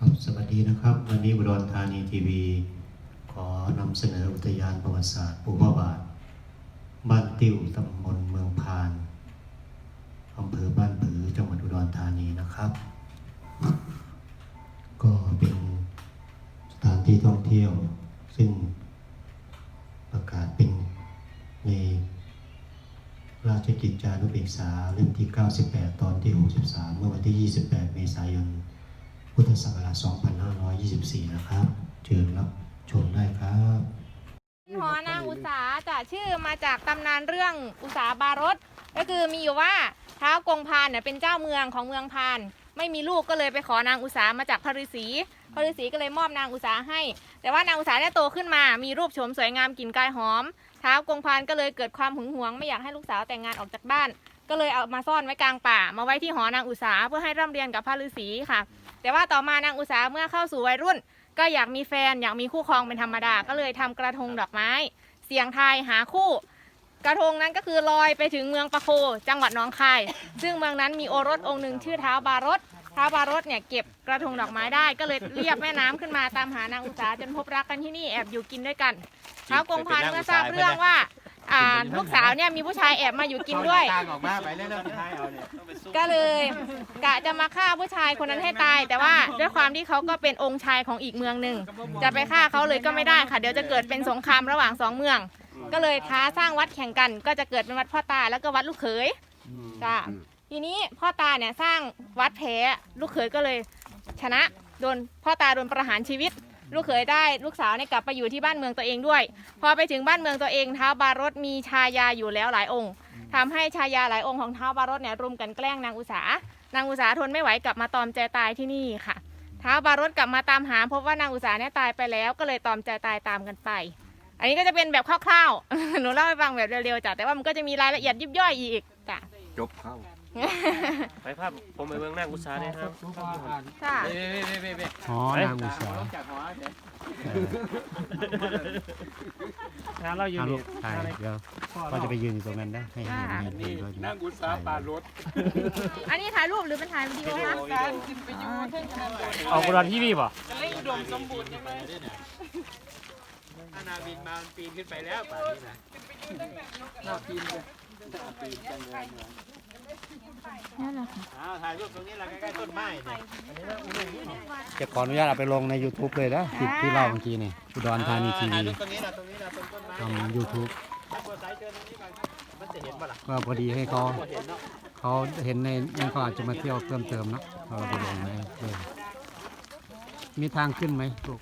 ครับสวัสดีนะครับ วันนี้อุดรธานีทีวี ขอนำเสนออุทยานประวัติศาสตร์ภูพระบาท บ้านติวตำบลเมืองพานอำเภอบ้านผือจังหวัดอุดรธานีนะครับ ก็เป็นสถานที่ท่องเที่ยว ซึ่งประกาศเป็นในราชกิจจานุเบกษาเล่มที่ 98 ตอนที่ 63 เมื่อวันที่ 28 เมษายน พุทธศักราช 2524 นะครับ เชิญรับชมได้ครับหอนางอุสาจะชื่อมาจากตำนานเรื่องอุสาบารสก็คือมีอยู่ว่าท้าวกงพานเนี่ยเป็นเจ้าเมืองของเมืองพาน ไม่มีลูกก็เลยไปขอนางอุสามาจากพระฤาษีพระฤาษีก็เลยมอบนางอุสาให้ แต่ว่านางอุสาเนี่ยโตขึ้นมามีรูปโฉมสวยงามกลิ่นกายหอมท้าวกงพานก็เลยเกิดความหึงหวง ไม่อยากให้ลูกสาวแต่งงานออกจากบ้าน ก็เลยเอามาซ่อนไว้กลางป่า มาไว้ที่หอนางอุสาเพื่อให้ร่ำเรียนกับพระฤาษีค่ะ แต่ว่าต่อมานางอุสาเมื่อเข้าสู่วัยรุ่น ก็อยากมีแฟนอยากมีคู่ครองเป็นธรรมดา ก็เลยทำกระทงดอกไม้ เสียงทายหาคู่ กระทงนั้นก็คือลอยไปถึงเมืองปะโค จังหวัดหนองคาย ซึ่งเมืองนั้นมีโอรสองค์หนึ่งชื่อเท้าบารสท้าวบารสเนี่ยเก็บกระทงดอกไม้ได้ ก็เลยเรียบแม่น้ำขึ้นมาตามหานางอุสาจนพบรักกันที่นี่แอบอยู่กินด้วยกันท้าวกงพันเมื่อทราบเรื่องว่า อ่าลูกสาวเนี่ยมีผู้ชายแอบมาอยู่กินด้วย ต่างออกมาไปเรื่อยๆท้ายเอาเนี่ยก็เลยกะจะมาฆ่าผู้ชายคนนั้นให้ตาย แต่ว่าด้วยความที่เขาก็เป็นองค์ชายของอีกเมืองหนึ่งจะไปฆ่าเขาเลยก็ไม่ได้ค่ะ เดี๋ยวจะเกิดเป็นสงครามระหว่างสองเมือง ก็เลยท้าสร้างวัดแข่งกัน ก็จะเกิดเป็นวัดพ่อตาแล้วก็วัดลูกเขยจ้ะทีนี้พ่อตาเนี่ยสร้างวัดแพ้ลูกเขยก็เลยชนะโดนพ่อตาโดนประหารชีวิต ลูกเขยได้ลูกสาวเนี่ยกลับไปอยู่ที่บ้านเมืองตัวเองด้วย พอไปถึงบ้านเมืองตัวเองท้าวบารสมีชายาอยู่แล้วหลายองค์ทำให้ชายาหลายองค์ของท้าวบารสเนี่ยรุมกันแกล้งนางอุสานางอุสาทนไม่ไหวกลับมาตอมใจตายที่นี่ค่ะท้าวบารสกลับมาตามหาพบว่านางอุสาเนี่ยตายไปแล้ว ก็เลยตอมใจตายตามกันไป อันนี้ก็จะเป็นแบบคร่าวๆหนูเล่าให้ฟังแบบเร็วๆจ้ะแต่ว่ามันก็จะมีรายละเอียดยิบย่อยอีกจ้ะจบเข้า ไปภาพผมไปเมืองนั่งกุศาเนี่ยครับค่ะเว้ยเว้ยเว้ยเว้ยเว้ยอ๋อนางอุสาจากหอเดี๋ยวงานเราอยู่เอาลูนี่กถ่ายเดี๋ยวก็จะไปยืนอยู่ตรงนั้นนะให้ให้ให้ให้เขานั่งกุศาปารถอันนี้ถ่ายรูปหรือเป็นถ่ายวิดีโอคะออกกุศาที่นี่ป่ะอานาบินมามันปีนขึ้นไปแล้วป่านนี้นะน่าปีนเลยปีนจังเลย อ้าวถ่ายรูปตรงนี้แหละใกล้ๆต้นไม้เนี่ยจะขออนุญาตเอาไปลงใน YouTube เลยนะที่ที่เล่าเมื่อกี้นี่อุดรธานีทีถ่ายวีรูปตรงนี้นะตรงนี้นะตรงต้นไม้ทำ YouTube ถ้าเปิดสายเชิญตรงนี้ก่อนครับมันจะเห็นป่ะล่ะก็พอดีให้เขาพอเห็นเนาะเขาเห็นในนั่นเขาอาจจะมาเที่ยวเพิ่มเติมเนอะเราไปลงไว้ด้วยมีทางขึ้นไหมลูก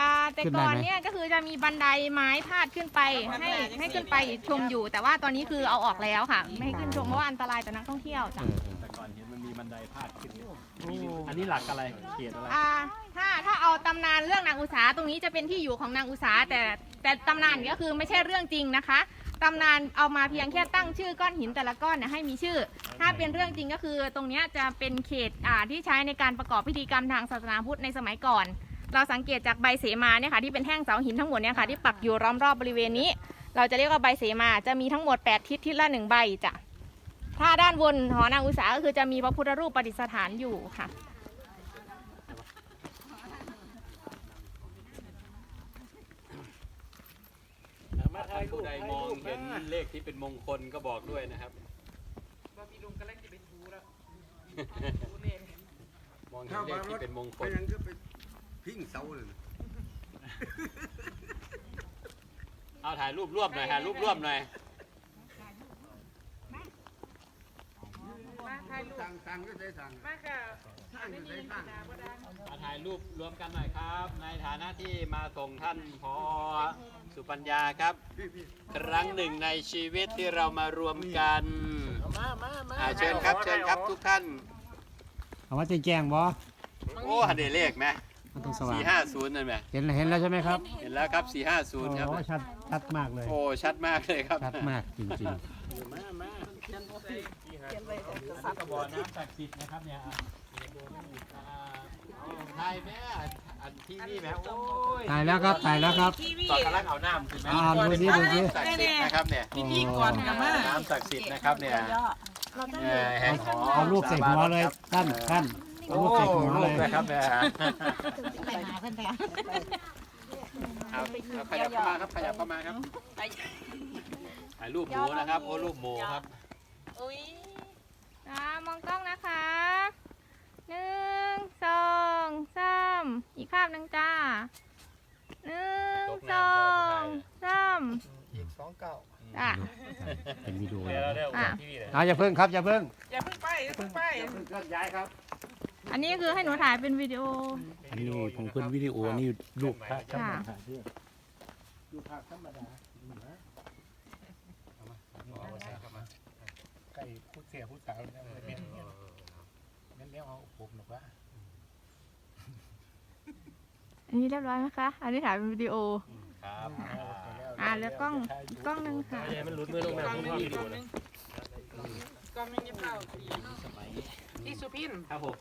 อ่าแต่ขึ้นได้ก่อนไหมเนี่ยก็คือจะมีบันไดไม้พาดขึ้นไปให้ให้ขึ้นไปชมอยู่ แต่ว่าตอนนี้คือเอาออกแล้วค่ะ ไม่ให้ขึ้นชมเพราะว่าอันตรายต่อนักท่องเที่ยวเอจ้ะอเออแต่ก่อนเห็นมันมีบันไดพาดขึ้นอยู่อันนี้หลักอะไรเขียนอะไร อ่าถ้าถ้าเอาตำนานเรื่องนางอุสาตรงนี้จะเป็นที่อยู่ของนางอุสาแต่แต่ตำนานก็คือไม่ใช่เรื่องจริงนะคะตำนานเอามาเพียงแค่ตั้งชื่อก้อนหินแต่ละก้อนเนี่ยให้มีชื่อ ถ้าเป็นเรื่องจริงก็คือตรงเนี้ยจะเป็นเขตอ่าที่ใช้ในการประกอบพิธีกรรมทางศาสนาพุทธในสมัยก่อน เราสังเกตจากใบเสมาเนี่ยค่ะที่เป็นแท่งเสาหินทั้งหมดเนี่ยค่ะที่ปักอยู่ล้อมรอบบริเวณนี้ เราจะเรียกว่าใบเสมาจะมีทั้งหมด 8 ทิศทิศละหนึ่งใบจ้ะถ้าด้านบนหอนางอุสาก็คือจะมีพระพุทธรูปประดิษฐานอยู่ค่ะถ้าท่านผู้ใดมองเห็นเลขที่เป็นมงคลก็บอกด้วยนะครับมองเห็นเลขที่เป็นมงคลยังก็ไป พิ้งเสาเลยเอาถ่ายรูปร่วมหน่อยถ่ายรูปร่วมหน่อยสั่งสั่งก็ใช้สั่งสั่งก็ใช้สั่งมาถ่ายรูปรวมกันหน่อยครับ ในฐานะที่มาส่งท่านพอสุปัญญาครับ ครั้งหนึ่งในชีวิตที่เรามารวมกันอ่าเชิญครับเชิญครับทุกท่านเอาว่าจะแจ้งบ่โอ้หันเดเลขไหม มันต้องสว่างสี่ห้าศูนย์นั่นไหมเห็นเห็นแล้วใช่ไหมครับเห็นแล้วครับสี่ห้าศูนย์ครับ โอ้ชัดชัดมากเลย โอ้ ชัดมากเลยครับชัดมากจริงมามาก็บ่อน้ำศักดิ์สิทธิ์นะครับเนี่ยอะอ่าเอาถ่ายแม่อันที่นี่แม่โอ้ยๆถ่ายแล้วครับถ่ายแล้วครับ ตอนกำลังเอาน้ำขึ้นไหมอ่าดูสิดูสิศักดิ์สิทธิ์นะครับเนี่ยพิธีก่อนกันมา น้ำศักดิ์สิทธิ์นะครับเนี่ยเอ่อแห่งหอเอารูปใส่หัวเลยท่านท่าน โอ้ลูกนะครับเนี่ยไปหาเพื่อนแต่เอาเอาขยับเข้ามาครับขยับเข้ามาครับถ่ายรูปหมูนะครับโอ้รูปหมูครับอุ้ยอ่ามองกล้องนะคะหนึ่งสองสามอีกภาพหนึ่งจ้าหนึ่งสองสามอีกสองเก้าอะเป็นวิดีโอเดี๋ยวเราได้อะที่นี่เลยเอาอย่าเพิ่งครับอย่าเพิ่งอย่าเพิ่งไปอย่าเพิ่งไปเคลื่อนย้ายครับอั นนี้คือให้หนูถ่ายเป็นวิดีโอ อันนี้ผมเป็นวิดีโอนี่รูปพระค่ะอยู่ภาคธรรมดาไก่พูดเสียพูดสาวเนี่ยเมียนเนี่ยนั่นเลี้ยงเอาผมหรอกว่าอันนี้เรียบร้อยไหมคะ อันนี้ถ่ายเป็นวิดีโอ ครับอ่าแล้วกล้องอีกกล้องหนึ่งค่ะไม่ใช่มันหลุดมือลงมาผมว่าวิดีโอนะ ก็ไม่ได้เป่าที่สุพินครับผม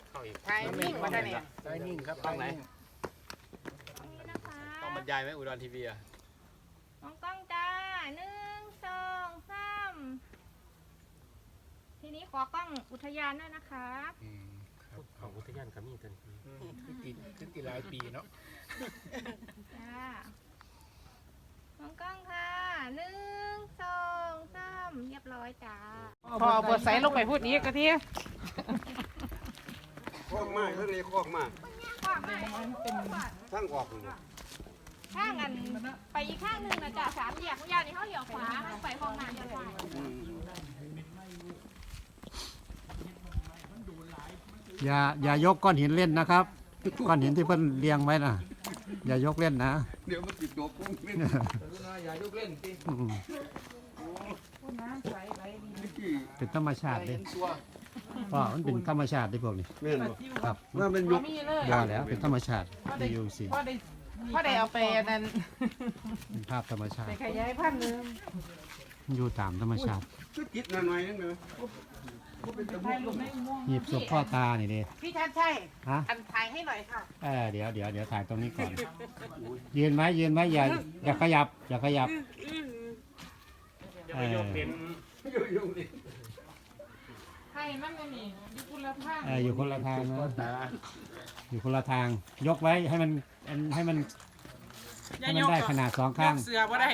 ไทยนิ่งมาได้เนี่ยไทยนิ่งครับกล้องไหนนี่นะคะต้องบรรยายไหมอุดรทีวีอะมองกล้องจ้าหนึ่งสองสามทีนี้ขอกล้องอุทยานด้วยนะคะของอุทยานขมิ้นทันทีขึ้นตีขึ้นตีหลายปีเนาะจ้ามองกล้องค่ะหนึ่งสองสาม เรียบร้อยจ้าพอเปิดใส่ลงไปพูดนี้กะทีคอกมากเรื่องนี้คอกมากข้างไหนทั้งออกเลยข้างอันไปอีกข้างหนึ่งนะจ้ะสามแยกข้างยาวนี่เขาเหี่ยวขวาไปห้องน้ำเหี่ยวซ้ายอย่าอย่ายกก้อนหินเล่นนะครับก้อนหินที่เพิ่นเรียงไว้น่ะ อย่ายกเล่นนะ เดี๋ยวมันติดตัวกุ้งเล่น อืม เป็นธรรมชาติเลยพ่อมันเป็นธรรมชาติที่พวกนี้แม่นบ่ครับว่ามันยกมีเลยว่าแล้วเป็นธรรมชาติที่อยู่สิพ่อได้พ่อได้เอาไปนั่นเป็นภาพธรรมชาไปติขยายพันธุ์นึงอยู่ตามธรรมชาติก็คิดหน่อยๆนึงเลยถ่ายรูปในอุโมงค์หยิบศพพ่อตานี่ดิพี่ชัดชัยฮะอันถ่ายให้หน่อยค่ะเออเดี๋ยวเดี๋ยวเดี๋ยวถ่ายตรงนี้ก่อนยืนไหมยืนไหมอย่าอย่าขยับอย่าขยับจะไปยก เป็นไทยมันก็นี่อยู่คุณภาพเอออยู่คนละทางนะอยู่คนละทาง ยกไว้ให้มันให้มันให้มันได้ขนาดสองข้างเสือบ่ได้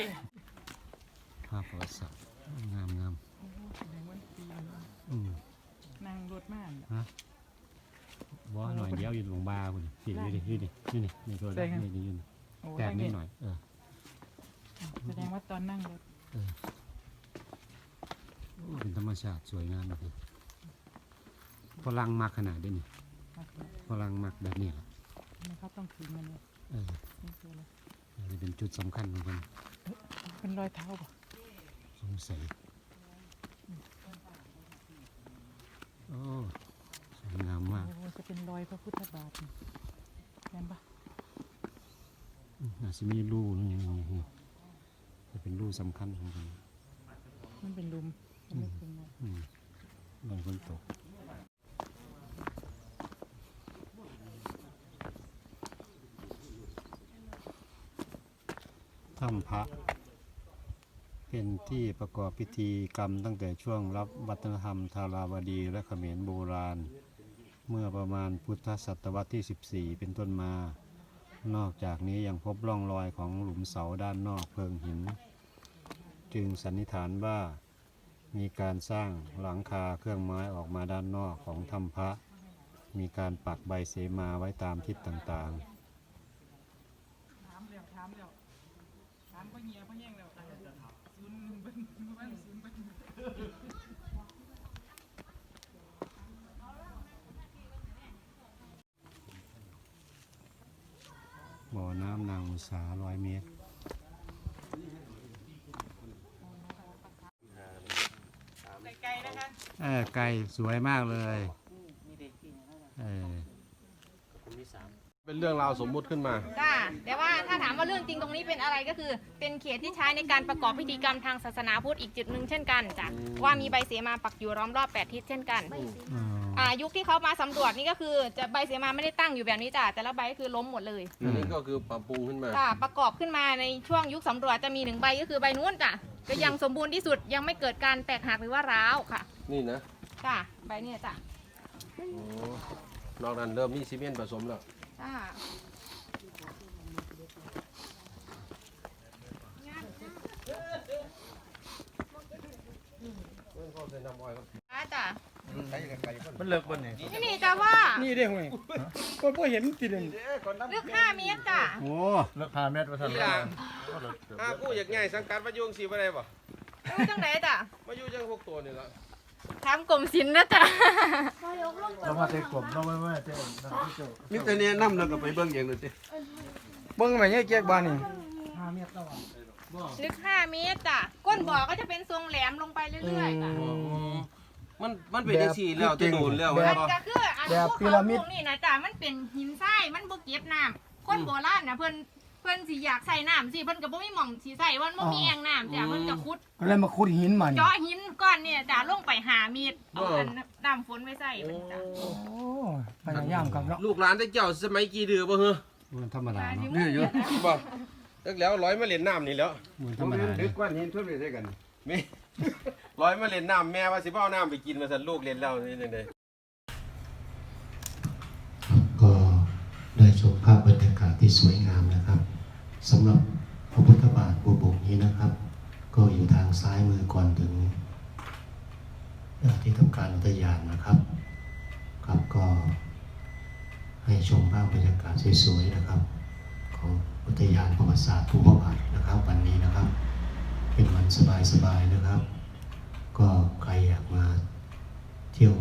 ภาพประวัติศาสตร์งามงามอืมนั่งรถมาบ่หน่อยเดียวอยู่ตรงบาร์คุณสิอยู่ดิอยู่ดิอยู่นี่นี่ตัวนี้นี่นี่อยู่นี่โอ้แตกนิดหน่อยเออแสดงว่าตอนนั่งรถโอ้ เป็นธรรมชาติสวยงามเลยพลังมากขนาดนี้นี่พลังมากแบบนี้แหละเขาต้องถึงมันเลยเอออันนี้เป็นจุดสำคัญของมันเป็นรอยเท้าป่ะสงสัยโอ้สวยงามมากโอ้จะเป็นรอยพระพุทธบาทนี่แม่นปะอาจจะมีรูนี่นี่นี่จะเป็นรูสำคัญของมันมันเป็นหลุมมันไม่เป็นไร อืมบางคนตก ถ้ำพระ เป็นที่ประกอบพิธีกรรมตั้งแต่ช่วงรับวัฒนธรรมทาราวดีและเขมรโบราณ เมื่อประมาณพุทธศตวรรษที่ 14 เป็นต้นมา นอกจากนี้ยังพบร่องรอยของหลุมเสาด้านนอกเพิงหิน จึงสันนิษฐานว่ามีการสร้างหลังคาเครื่องไม้ออกมาด้านนอกของถ้ำพระ มีการปักใบเสมาไว้ตามทิศต่างๆามแล้วถามแล้วถามพ่อเฮียพ่อแย่งแล้วศูนย์เป็นวันศูนย์เป็นบ่อน้ำนางอุษาร้อยเมตร ไกลๆนะคะเออไก่สวยมากเลย เออ เป็นเรื่องราวสมมุติขึ้นมา จ้าแต่ว่าถ้าถามว่าเรื่องจริงตรงนี้เป็นอะไรก็คือ เป็นเขตที่ใช้ในการประกอบพิธีกรรมทางศาสนาพุทธอีกจุดหนึ่งเช่นกันจ้ะว่ามีใบเสมาปักอยู่ล้อมรอบแปดทิศเช่นกันอ๋ออ่ายุคที่เขามาสำรวจนี่ก็คือจะใบเสมาไม่ได้ตั้งอยู่แบบนี้จ้ะแต่ละใบก็คือล้มหมดเลยอันนี้ก็คือปรับปรุงขึ้นมา จ้ะประกอบขึ้นมาในช่วงยุคสำรวจจะมีหนึ่งใบก็คือใบนู้นจ้ะก็ยังสมบูรณ์ที่สุดยังไม่เกิดการแตกหักหรือว่าร้าวค่ะนี่นะจ้ะใบเนี่ยจ้ะโอ้นอกนั้นเริ่มมีซีเมนต์ผสมแล้ว จ้า จ้าจ้ามันเลิกบ่นี่ที่นี่จ้าว่านี่เด้ห่วยก็บ่เห็นติเด่นลึก5เมตรจ้าโอ้เลิก5เมตรว่าซั่นนี่ล่ะถ้ากูอยากง่ายสังกัดมายุ่งสีบ่ได้บ่ดูจังไหนจ้ามาอยู่จังพวกตัวนี่ละ ถามกรมศิลป์นะจ้าเรามาแต่กลมเราไม่ไม่แต่นั่นที่เจ้ามีแต่เนี่ยนํแล้วก็ไปเบิ่งเองเลยติเบิ่งแม่เนี่ยแจกบ้านนี่5เมตรแล้วอะลึก5เมตรจ้าก้นบ่อก็จะเป็นทรงแหลมลงไปเรื่อยๆจ้ามันมันเป็นจังซี่แล้วจะโดนแล้วมันว่าบ่ก็คืออันแบบภูพีเขาระมิดพวกนี้นะจ้ามันเป็นหินทรายมันบ่เก็บน้ำคนโบราณนะเพิ่น เพิ่นสิอยากใส่น้ำสิเพิ่นก็บ่มีหม่องสิใส่ว่ามันบ่มีแอ่งน้ำจ้ะเพิ่นก็ขุดก็เลยมาขุดหินมานี่เจาะหินก้อนเนี่ยจ้าลงไปหามีดเอาอันน้ำฝนไว้ใส่เพิ่นจ้ะโอ้พยายามครับเนาะลูกหลานได้เจ้าสมัยกี่เดือบ่เฮ้อมันธรรมดามาที่เนาะมือเยอะนะบ่จักแล้วร้อยมาเล่นน้ำนี่แล้วมันธรรมดาถือก้อนหินทุ่มไปใส่กันมีร้อยมาเล่นน้ำแม่ว่าสิบ่เอาน้ำไปกินมาสั่นลูกเล่นแล้วนี่จังได๋ก็ได้ชมภาพบรรยากาศที่สวยงามนะครับ สำหรับพระพุทธบาทบัวบกนี้นะครับ ก็อยู่ทางซ้ายมือก่อนถึงที่ทำการอุทยานนะครับ ครับก็ให้ชมภาพบรรยากาศสวยๆนะครับ ของอุทยานประวัติศาสตร์ภูพระบาทนะครับ วันนี้นะครับ เป็นวันสบายๆนะครับ ก็ใครอยากมาเที่ยว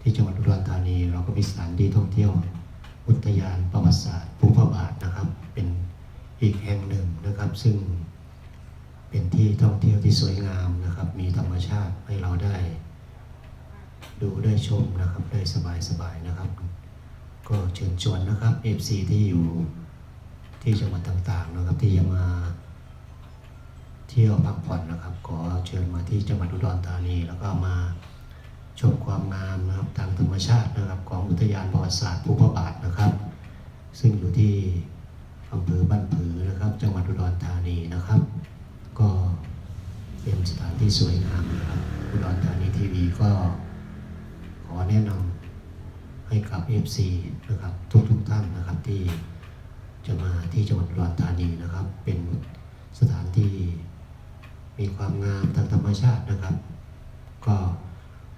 ที่จังหวัดอุดรธานี เราก็มีสถานที่ท่องเที่ยว อุทยานประวัติศาสตร์ภูพระบาทนะครับ อีกแห่งหนึ่งนะครับ ซึ่งเป็นที่ท่องเที่ยวที่สวยงามนะครับ มีธรรมชาติให้เราได้ ดูได้ชมนะครับได้สบายๆนะครับ ก็เชิญชวนนะครับ FC ที่อยู่ที่จังหวัดต่างๆนะครับที่จะมาเที่ยวพักผ่อนนะครับ ขอเชิญมาที่จังหวัดอุดรธานี แล้วก็มาชมความงามนะครับทางธรรมชาตินะครับ ของอุทยานประวัติศาสตร์ภูพระบาทนะครับ ซึ่งอยู่ที่ อำเภอบ้านผือนะครับ จังหวัดอุดรธานีนะครับ ก็เป็นสถานที่สวยงามนะครับอุดรธานีทีวีก็ขอแนะนำให้กับ FC นะครับทุกๆท่านนะครับที่จะมาที่จังหวัดอุดรธานีนะครับ เป็นสถานที่มีความงามทางธรรมชาตินะครับ ก็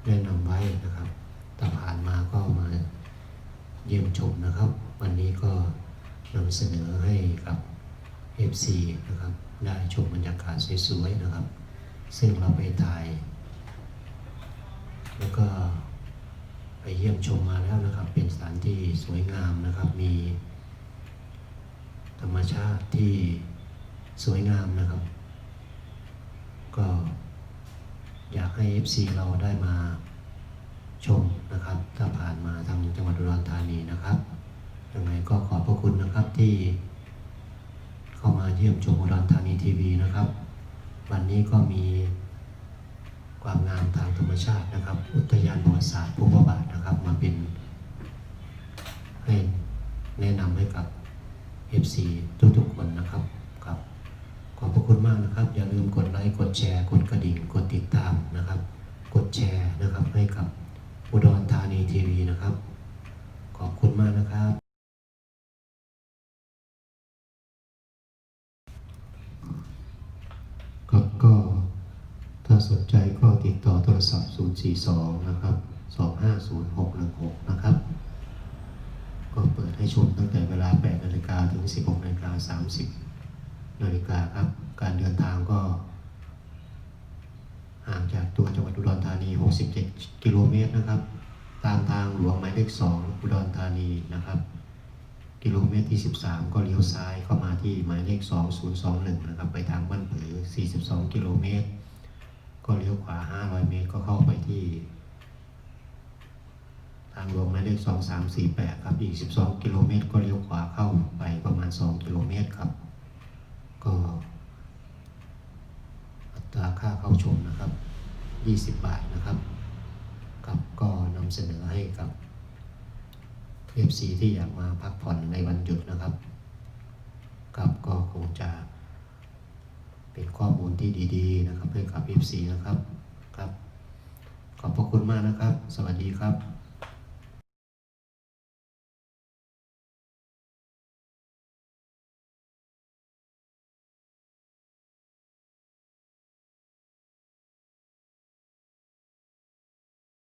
แนะนำไว้นะครับถ้าผ่านมาก็มาเยี่ยมชมนะครับ วันนี้ก็ นำเสนอให้กับ FC นะครับ ได้ชมบรรยากาศสวยๆนะครับ ซึ่งเราไปถ่าย แล้วก็ไปเยี่ยมชมมาแล้วนะครับ เป็นสถานที่สวยงามนะครับ มีธรรมชาติที่สวยงามนะครับ ก็อยากให้ FC เราได้มาชมนะครับ ถ้าผ่านมาทางจังหวัดอุดรธานีนะครับ ยังไงก็ขอบพระคุณนะครับที่ เข้ามาเยี่ยมชมอุดรธานีทีวีนะครับ วันนี้ก็มีความงามทางธรรมชาตินะครับ อุทยานประวัติศาสตร์ภูพระบาทนะครับ มาเป็นให้แนะนำให้กับ FC ทุกๆคนนะครับครับขอบพระคุณมากนะครับ อย่าลืมกดไลค์กดแชร์ กดกระดิ่งกดติดตามนะครับ กดแชร์นะครับให้กับอุดรธานีทีวีนะครับ ขอบคุณมากนะครับก็ถ้า สนใจก็ติดต่อโทรศัพท์ 042 นะครับ 250-616 นะครับ ก็เปิดให้ชมตั้งแต่เวลา 8 นาฬิกาถึง 16 นาฬิกา 30 นาฬิกาครับ การเดินทางก็ห่างจากตัวจังหวัดอุดรธานี 67 กิโลเมตรนะครับ ตามทางหลวงหมายเลข 2 อุดรธานีนะครับกิโลเมตรที่ 13 ก็เลี้ยวซ้ายเข้ามาที่หมายเลข 2021 นะครับ ไปทางบ้านผือ 42 กิโลเมตร ก็เลี้ยวขวา500เมตรก็เข้าไปที่ ทางหลวงหมายเลข2348ครับอีก12กิโลเมตร ก็เลี้ยวขวาเข้าไปประมาณ2กิโลเมตรครับ ก็อัตราค่าเข้าชมนะครับ20บาทนะครับครับก็นำเสนอให้กับ FC ที่อยากมาพักผ่อนในวันหยุดนะครับ ครับก็คงจะ เป็นข้อมูลที่ดีๆนะครับให้กับ FC นะครับครับ ขอบพระคุณมากนะครับ สวัสดีครับ